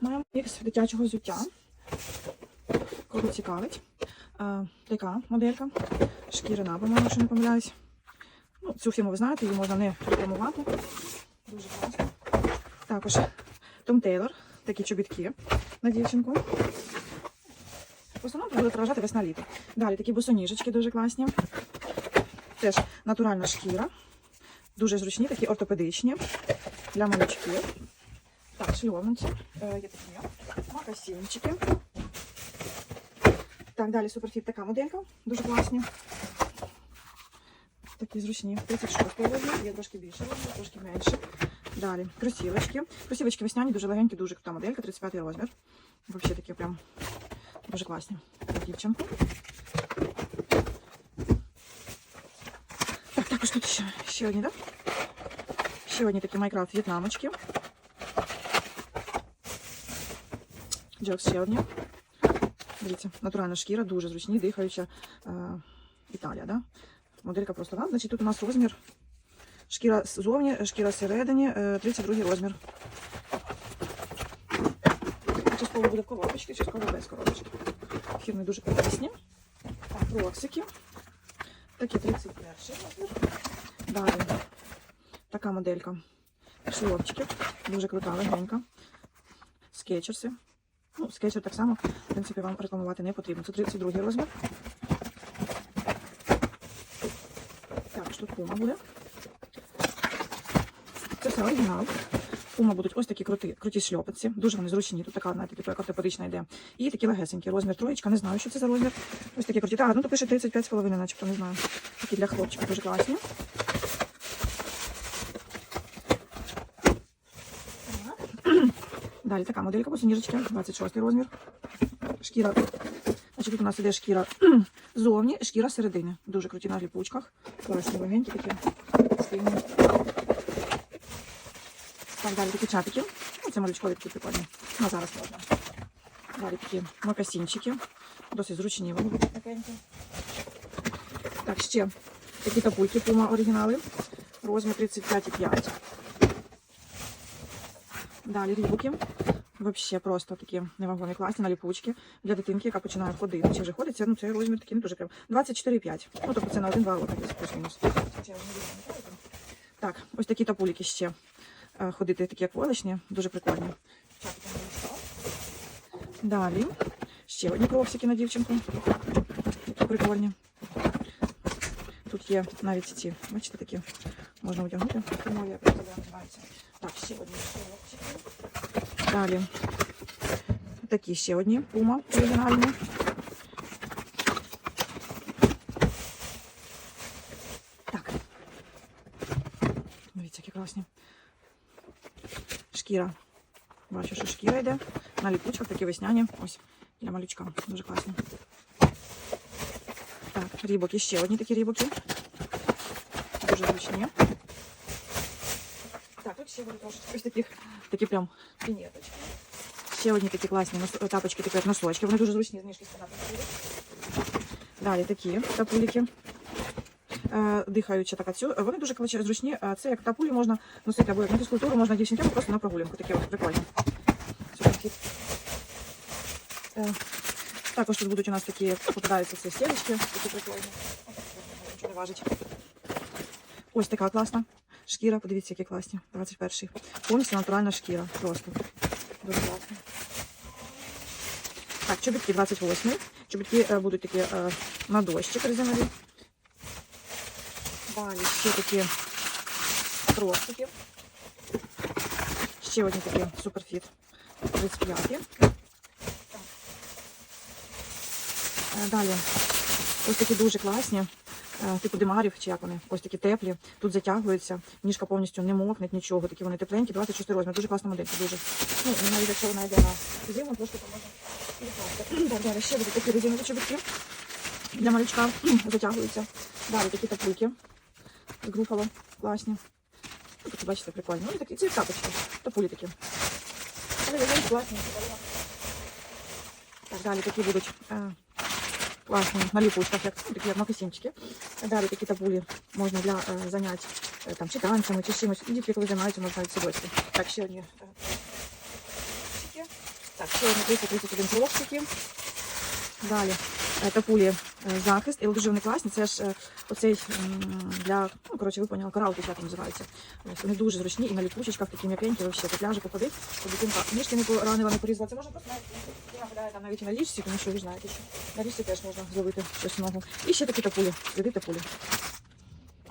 Маємо мікс дитячого взуття. Кого цікавить. Е, така моделька. Шкірина, по-моєму, якщо не помиляюсь. Ну, цю фірму ви знаєте, її можна не рекламувати. Дуже класно. Також Том Тейлор, такі чобітки на дівчинку. В основному буде переважати весна літо. Далі такі босоніжечки дуже класні. Теж натуральна шкіра. Дуже зручні, такі ортопедичні для малючків. Так, шльоманці. Е, є такі макасінчики. Так, далі суперфіт така моделька. Дуже класні. Такі зручні. 36 розмір, є трошки більше, трошки менше. Далі кросівочки. Кросівочки весняні, дуже легенькі, дуже крута моделька, 35 розмір. Взагалі такі прям дуже класні. Дівчинку. Так, також тут ще, ще одні, так? Ще одні такі Майкрафт в'єтнамочки. Джокс ще. Дивіться, натуральна шкіра, дуже зручні, дихаюча е, Італія, да? Моделька просто вам. Значить, тут у нас розмір. Шкіра ззовні, шкіра всередині, е, 32 розмір. Частково буде в коробочці, частково без коробочки. Фірми дуже класні. Так, роксики. Такі 31 розмір. Далі така моделька. Шльопчики. Дуже крута, легенька. Скетчерси. Ну, скетчер так само, в принципі, вам рекламувати не потрібно. Це 32 розмір. Так, що тут пума буде. Це все оригінал. Пума будуть ось такі круті, круті шльопиці. Дуже вони зручні. Тут така, знаєте, типу, як ортопедична йде. І такі легесенькі. Розмір троєчка. Не знаю, що це за розмір. Ось такі круті. А, ну то пише 35,5, начебто, не знаю. Такі для хлопчиків дуже класні. Далі така моделька босоніжечки, 26 розмір. Шкіра. Значить, тут у нас іде шкіра зовні, шкіра середини. Дуже круті на ліпучках. Класні, легенькі такі. Стильні. Так, далі такі чапики. Ну, це малючкові такі прикольні. На зараз можна. Далі такі макасінчики. Досить зручні вони будуть такенькі. Так, ще такі тапульки Puma оригінали. Розмір 35,5. Dалі рібуки. Вообще просто такі невагомі класні на ліпучки для дитинки, яка починає ходити. Чи вже ходить, це, ну, це розмір такий, ну дуже прям 24,5. Ну, тобто це на 1-2 роки плюс-мінус. Так, ось такі тапуліки ще е, ходити, такі як волочні, дуже прикольні. Далі ще одні кроксики на дівчинку. Такі прикольні. Тут є навіть ці, бачите, такі можна одягнути. Тому я просто називаються. Так, ще одні кроксики. Далі такі ще одні пума оригінальні. Так. Дивіться, які класні. Шкіра. Бачу, що шкіра йде. На ліпучках такі весняні. Ось для малючка. Дуже класні. Так, рібоки, ще одні такі рібоки. Дуже зручні. Так, тут ще буде трошки ось таких, такі прям пінеточки. Ще одні такі класні нос- тапочки, такі як носочки. Вони дуже зручні, знижки сказати. Далі такі тапуліки. Е, Дихаюча така цю. Вони дуже коротше, зручні. Е, Це як тапулі можна носити або як на фізкультуру, можна дівчинки, або просто на прогулянку. Такі ось прикольні. Супер-кіт. Також тут будуть у нас такі, попадаються ці стілечки, такі прикольні. Нічого не важить. Ось така класна шкіра. Подивіться, які класні. 21-й. Повністю натуральна шкіра. Просто. Дуже класно. Так, чобітки 28. Чобітки е, будуть такі е, на дощик резинові. Далі ще такі кросики. Ще одні такі суперфіт 35. Е, Далі ось такі дуже класні, е, типу димарів, чи як вони, ось такі теплі. Тут затягуються, ніжка повністю не мокне, нічого. Такі вони тепленькі, 26 розмір. Дуже класна моделька, дуже. Ну, навіть якщо вона йде на зиму, трошки підкласти. Так, далі ще будуть такі резинові чобітки для малючка, затягуються. Далі такі тапульки з груфало, класні. Ну, такі, бачите, прикольні. Ну, такі, ці тапочки, тапулі такі. Вони легенькі, класні. Так, далі такі будуть е, класні на ліпучках, як, такі як макасинчики. Далі такі табулі можна для е, занять е, там, чи танцями, чи чимось. І дітки, коли займаються, можна навіть садочки. Так, ще одні. е. Так, ще одне 331 кроксиків. Далі е, тапулі е, захист, і дуже вони класні. Це ж оцей для, ну, коротше, ви поняли, коралки, як називаються. Вони дуже зручні і на ліпучечках такі м'якенькі, вообще, по пляжі походить, по дитинка. Ніжки не поранила, не порізала. Це можна просто навіть, навіть на ліжці, тому що ви знаєте, що на ліжці теж можна зробити щось ногу. І ще такі тапулі, сліди тапулі.